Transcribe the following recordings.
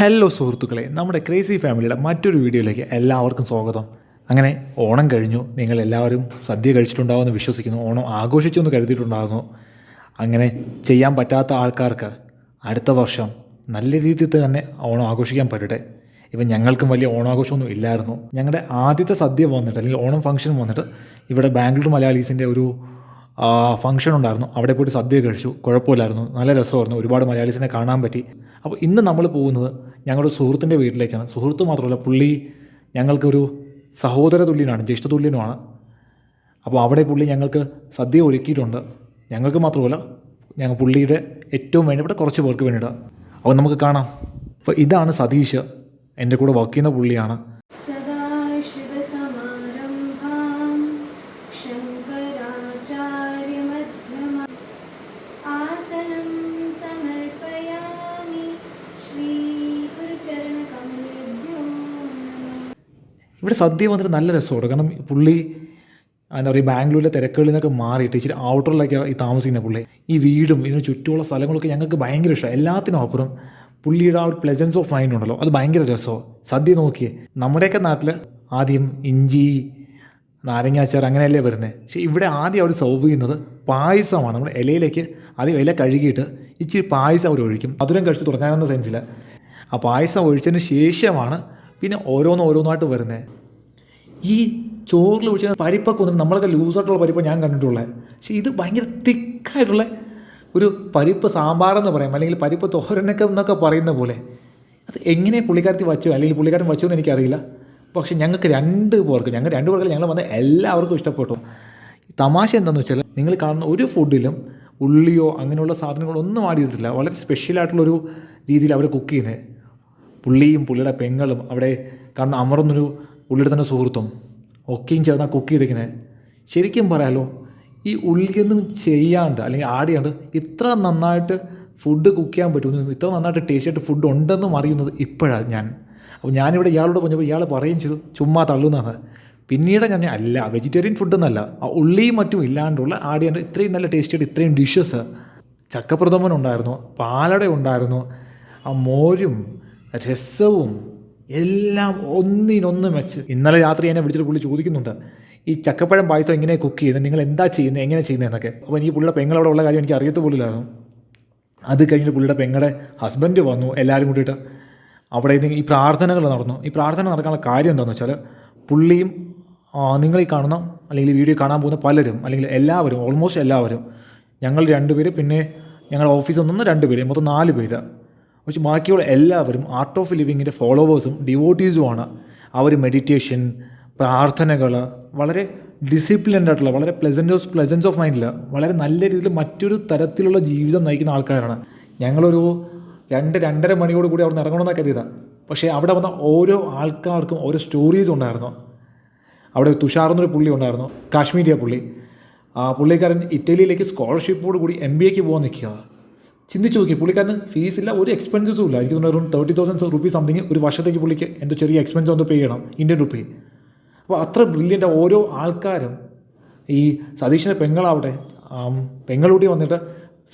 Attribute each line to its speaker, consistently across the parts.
Speaker 1: Hello സുഹൃത്തുക്കളെ നമ്മുടെ crazy ഫാമിലിയുടെ മറ്റൊരു വീഡിയോയിലേക്ക് എല്ലാവർക്കും സ്വാഗതം. അങ്ങനെ ഓണം കഴിഞ്ഞു നിങ്ങൾ എല്ലാവരും സദ്യ കഴിച്ചിട്ടുണ്ടാവുമെന്ന് വിശ്വസിക്കുന്നു. ഓണം ആഘോഷിച്ചു എന്ന് കരുതിയിട്ടുണ്ടാകുന്നു അങ്ങനെ ചെയ്യാൻ പറ്റാത്ത ആൾക്കാർക്ക് അടുത്ത വർഷം നല്ല രീതിയിൽ തന്നെ ഓണം ആഘോഷിക്കാൻ പറ്റട്ടെ. ഇപ്പം ഞങ്ങൾക്കും വലിയ ഓണാഘോഷമൊന്നും ഇല്ലായിരുന്നു. ഞങ്ങളുടെ ആദ്യത്തെ സദ്യ വന്നിട്ട് അല്ലെങ്കിൽ ഓണം ഫംഗ്ഷൻ വന്നിട്ട് ഇവിടെ ബാംഗ്ലൂർ മലയാളീസിന്റെ ഒരു ഫംഗ്ഷൻ ഉണ്ടായിരുന്നു. അവിടെ പോയിട്ട് സദ്യ കഴിച്ചു. കുഴപ്പമില്ലായിരുന്നു. നല്ല രസമായിരുന്നു. ഒരുപാട് മലയാളീസിനെ കാണാൻ പറ്റി. അപ്പോൾ ഇന്ന് നമ്മൾ പോകുന്നത് ഞങ്ങളുടെ സുഹൃത്തിന്റെ വീട്ടിലേക്കാണ്. സുഹൃത്ത് മാത്രമല്ല പുള്ളി ഞങ്ങൾക്കൊരു സഹോദര തുല്യനാണ് ജ്യേഷ്ഠ തുല്യനുമാണ്. അപ്പോൾ അവിടെ പുള്ളി ഞങ്ങൾക്ക് സദ്യ ഒരുക്കിയിട്ടുണ്ട്. ഞങ്ങൾക്ക് മാത്രമല്ല ഞങ്ങൾ പുള്ളിയുടെ ഏറ്റവും വേണ്ടപ്പെട്ട കുറച്ച് പേർക്ക് വേണ്ടിയിട്ട് അപ്പോൾ നമുക്ക് കാണാം. അപ്പോൾ ഇതാണ് സതീഷ്. എന്റെ കൂടെ വർക്ക് ചെയ്യുന്ന പുള്ളിയാണ്. ഇവിടെ സദ്യ വന്നിട്ട് നല്ല രസമാണ്. കാരണം പുള്ളി എന്താ പറയുക ബാംഗ്ലൂരിലെ തിരക്കുകളിൽ നിന്നൊക്കെ മാറിയിട്ട് ഇച്ചിരി ഔട്ടറിലൊക്കെ ഈ താമസിക്കുന്ന പുള്ളി. ഈ വീടും ഇതിന് ചുറ്റുമുള്ള സ്ഥലങ്ങളൊക്കെ ഞങ്ങൾക്ക് ഭയങ്കര ഇഷ്ടമാണ്. എല്ലാത്തിനും അപ്പുറം പുള്ളിയുടെ ആ ഒരു പ്ലെസൻസ് ഓഫ് മൈൻഡ് ഉണ്ടല്ലോ. അത് ഭയങ്കര രസമാണ്. സദ്യ നോക്കിയേ. നമ്മുടെയൊക്കെ നാട്ടിൽ ആദ്യം ഇഞ്ചി നാരങ്ങാച്ചാർ അങ്ങനെയല്ലേ വരുന്നത്. പക്ഷേ ഇവിടെ ആദ്യം അവർ സെർവ് ചെയ്യുന്നത് പായസമാണ്. നമ്മുടെ ഇലയിലേക്ക് ആദ്യം ഇല കഴുകിയിട്ട് ഇച്ചിരി പായസം അവർ ഒഴിക്കും. മധുരം കഴിച്ച് തുടങ്ങാനെന്ന സെൻസിൽ ആ പായസം ഒഴിച്ചതിന് ശേഷമാണ് പിന്നെ ഓരോന്ന് ഓരോന്നായിട്ട് വരുന്നത് ഈ ചോറിൽ വെച്ച് പരിപ്പൊക്കെ ഒന്നും നമ്മളൊക്കെ ലൂസായിട്ടുള്ള പരിപ്പ് ഞാൻ കണ്ടിട്ടുള്ളത് പക്ഷേ ഇത് ഭയങ്കര തിക്കായിട്ടുള്ള ഒരു പരിപ്പ് സാമ്പാറെന്ന് പറയാം. അല്ലെങ്കിൽ പരിപ്പ് തോരനൊക്കെ എന്നൊക്കെ പറയുന്ന പോലെ. അത് എങ്ങനെ പുള്ളിക്കാരത്തി വച്ചു? അല്ലെങ്കിൽ പുള്ളിക്കാരൻ വച്ചു എന്ന് എനിക്കറിയില്ല. പക്ഷേ ഞങ്ങൾക്ക് രണ്ട് പേർക്ക് ഞങ്ങൾ രണ്ട് പേർക്ക് ഞങ്ങൾ വന്ന എല്ലാവർക്കും ഇഷ്ടപ്പെട്ടു. തമാശ എന്താണെന്ന് വെച്ചാൽ നിങ്ങൾ കാണുന്ന ഒരു ഫുഡിലും ഉള്ളിയോ അങ്ങനെയുള്ള സാധനങ്ങളൊന്നും ആഡ് ചെയ്തിട്ടില്ല. വളരെ സ്പെഷ്യലായിട്ടുള്ളൊരു രീതിയിൽ അവർ കുക്ക് ചെയ്യുന്നത് പുള്ളിയും പുള്ളിയുടെ പെങ്ങളും അവിടെ കാണുന്ന അമർന്നൊരു പുള്ളിയുടെ തന്നെ സുഹൃത്തും ഒക്കെയും ചേർന്ന കുക്ക് ചെയ്തിരിക്കുന്നത് ശരിക്കും പറയാലോ ഈ ഉള്ളിയൊന്നും ചെയ്യാണ്ട് അല്ലെങ്കിൽ ആടിയാണ്ട് ഇത്ര നന്നായിട്ട് ഫുഡ് കുക്ക് ചെയ്യാൻ പറ്റുമെന്ന് ഇത്ര നന്നായിട്ട് ടേസ്റ്റ് ആയിട്ട് ഫുഡ് ഉണ്ടെന്നും അറിയുന്നത് ഇപ്പോഴാണ് ഞാൻ. അപ്പോൾ ഞാനിവിടെ ഇയാളോട് പറഞ്ഞപ്പോൾ ഇയാൾ പറയുകയും ചെയ്തു ചുമ്മാ തള്ളുന്നതാണ് പിന്നീട് ഞാൻ അല്ല വെജിറ്റേറിയൻ ഫുഡ് എന്നല്ല. ആ ഉള്ളിയും മറ്റും ഇല്ലാണ്ടുള്ള ആടിയാണ്ട് ഇത്രയും നല്ല ടേസ്റ്റ് ആയിട്ട് ഇത്രയും ഡിഷസ് ചക്കപ്രഥമൻ ഉണ്ടായിരുന്നു പാലട ഉണ്ടായിരുന്നു ആ മോരും രസവും എല്ലാം ഒന്നിനൊന്ന് വെച്ച് ഇന്നലെ രാത്രി എന്നെ വിളിച്ചിട്ട് പുള്ളി ചോദിക്കുന്നുണ്ട് ഈ ചക്കപ്പഴം പായസം എങ്ങനെ കുക്ക് ചെയ്യുന്നത് നിങ്ങൾ എന്താ ചെയ്യുന്നത് എങ്ങനെ ചെയ്യുന്നത് എന്നൊക്കെ. അപ്പോൾ എനിക്ക് പുള്ളിയുടെ പെങ്ങളവിടെ ഉള്ള കാര്യം എനിക്ക് അറിയത്തു പോലില്ലായിരുന്നു അത് കഴിഞ്ഞിട്ട് പുള്ളിയുടെ പെങ്ങളുടെ ഹസ്ബൻഡ് വന്നു എല്ലാവരും കൂടിയിട്ട്. അവിടെ ഇത് ഈ പ്രാർത്ഥനകൾ നടന്നു. ഈ പ്രാർത്ഥന നടക്കാനുള്ള കാര്യം എന്താണെന്ന് വെച്ചാൽ പുള്ളിയും നിങ്ങൾ ഈ കാണുന്ന അല്ലെങ്കിൽ വീഡിയോ കാണാൻ പോകുന്ന പലരും അല്ലെങ്കിൽ എല്ലാവരും ഓൾമോസ്റ്റ് എല്ലാവരും ഞങ്ങൾ രണ്ടുപേര് പിന്നെ ഞങ്ങളുടെ ഓഫീസിൽ നിന്ന് രണ്ട് പേര് മൊത്തം നാല് പേര്. പക്ഷെ ബാക്കിയുള്ള എല്ലാവരും ആർട്ട് ഓഫ് ലിവിങ്ങിന്റെ ഫോളോവേഴ്സും ഡിവോട്ടീസുമാണ് അവർ മെഡിറ്റേഷൻ പ്രാർത്ഥനകൾ വളരെ ഡിസിപ്ലിൻഡ് ആയിട്ടുള്ള വളരെ പ്ലസന്റ് ഓഫ് പ്ലസൻസ് ഓഫ് മൈൻഡിൽ വളരെ നല്ല രീതിയിൽ മറ്റൊരു തരത്തിലുള്ള ജീവിതം നയിക്കുന്ന ആൾക്കാരാണ്. ഞങ്ങളൊരു രണ്ട് രണ്ടര മണിയോട് കൂടി അവിടെ നിന്ന് ഇറങ്ങണമെന്നാണ് കരുതിയതാണ് പക്ഷേ അവിടെ വന്ന ഓരോ ആൾക്കാർക്കും ഓരോ സ്റ്റോറീസ് ഉണ്ടായിരുന്നു. അവിടെ തുഷാർ എന്നൊരു പുള്ളി ഉണ്ടായിരുന്നു കാശ്മീരിയ പുള്ളി. ആ പുള്ളിക്കാരൻ ഇറ്റലിയിലേക്ക് സ്കോളർഷിപ്പോട് കൂടി എം ബി എക്ക് പോകാൻ നിൽക്കുക ചിന്തിച്ച് നോക്കി പുള്ളിക്കാരന് ഇല്ല ഒരു എക്സ്പെൻസസും ഇല്ല. എനിക്ക് തോന്നുന്നു around thirty thousand rupees something ഒരു വർഷത്തേക്ക് പുള്ളിക്ക് എന്തോ ചെറിയ എക്സ്പെൻസ് ഒന്ന് പേ ചെയ്യണം ഇന്ത്യൻ റുപ്പി അപ്പോൾ അത്ര ബ്രില്യന്റ് ഓരോ ആൾക്കാരും ഈ സതീഷിന്റെ പെങ്ങളാവട്ടെ പെങ്ങളൂടി വന്നിട്ട്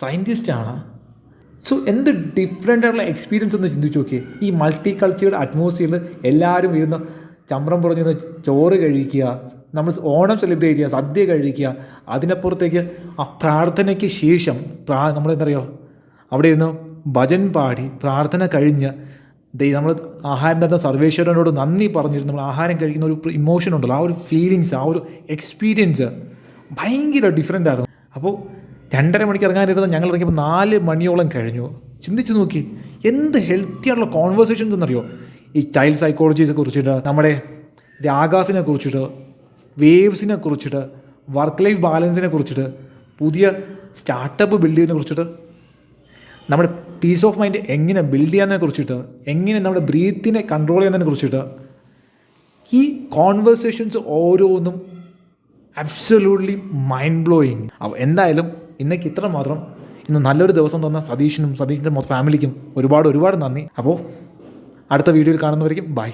Speaker 1: സയന്റിസ്റ്റാണ് സോ എന്ത് ഡിഫറെന്റ് ആയിട്ടുള്ള എക്സ്പീരിയൻസ് ഒന്ന് ചിന്തിച്ച് നോക്കിയേ. ഈ മൾട്ടി കൾച്ചറുടെ അറ്റ്മോസ്ഫിയറിൽ എല്ലാവരും ഇരുന്ന് ചമ്രം പുറഞ്ഞിരുന്ന് ചോറ് കഴിക്കുക നമ്മൾ ഓണം സെലിബ്രേറ്റ് ചെയ്യുക സദ്യ കഴിക്കുക അതിനപ്പുറത്തേക്ക് ആ പ്രാർത്ഥനയ്ക്ക് ശേഷം പ്രാ നമ്മളെന്താ പറയുക അവിടെ ഇരുന്ന് ഭജൻ പാടി പ്രാർത്ഥന കഴിഞ്ഞ് ദൈ നമ്മൾ ആഹാരം തന്ന സർവേശ്വരനോട് നന്ദി പറഞ്ഞിരുന്നു. നമ്മൾ ആഹാരം കഴിക്കുന്ന ഒരു ഇമോഷൻ ഉണ്ടല്ലോ. ആ ഒരു ഫീലിങ്സ് ആ ഒരു എക്സ്പീരിയൻസ് ഭയങ്കര ഡിഫറെന്റ് ആയിരുന്നു. അപ്പോൾ രണ്ടര മണിക്ക് ഇറങ്ങാനിരുന്ന ഞങ്ങൾ ഇറങ്ങിയപ്പോൾ നാല് മണിയോളം കഴിഞ്ഞു. ചിന്തിച്ച് നോക്കി എന്ത് ഹെൽത്തി ആയിട്ടുള്ള കോൺവെർസേഷൻസ് എന്നറിയോ? ഈ ചൈൽഡ് സൈക്കോളജീസെ കുറിച്ചിട്ട് നമ്മുടെ രാഗാസിനെ കുറിച്ചിട്ട് വേവ്സിനെ കുറിച്ചിട്ട് വർക്ക് ലൈഫ് ബാലൻസിനെ കുറിച്ചിട്ട് പുതിയ സ്റ്റാർട്ടപ്പ് ബിൽഡിങ്ങിനെ കുറിച്ചിട്ട് നമ്മുടെ പീസ് ഓഫ് മൈൻഡ് എങ്ങനെ ബിൽഡ് ചെയ്യാമെന്നതിനെ കുറിച്ചിട്ട് എങ്ങനെ നമ്മുടെ ബ്രീത്തിനെ കൺട്രോൾ ചെയ്യുന്നതിനെ കുറിച്ചിട്ട് ഈ കോൺവെർസേഷൻസ് ഓരോന്നും അബ്സല്യൂട്ട്ലി മൈൻഡ് ബ്ലോയിങ് അപ്പോൾ എന്തായാലും ഇന്നേക്ക് ഇത്ര മാത്രം. ഇന്ന് നല്ലൊരു ദിവസം തന്ന സതീഷിനും സതീഷിന്റെ ഫാമിലിക്കും ഒരുപാട് ഒരുപാട് നന്ദി. അപ്പോൾ അടുത്ത വീഡിയോയിൽ കാണുന്നവരേക്കും ബൈ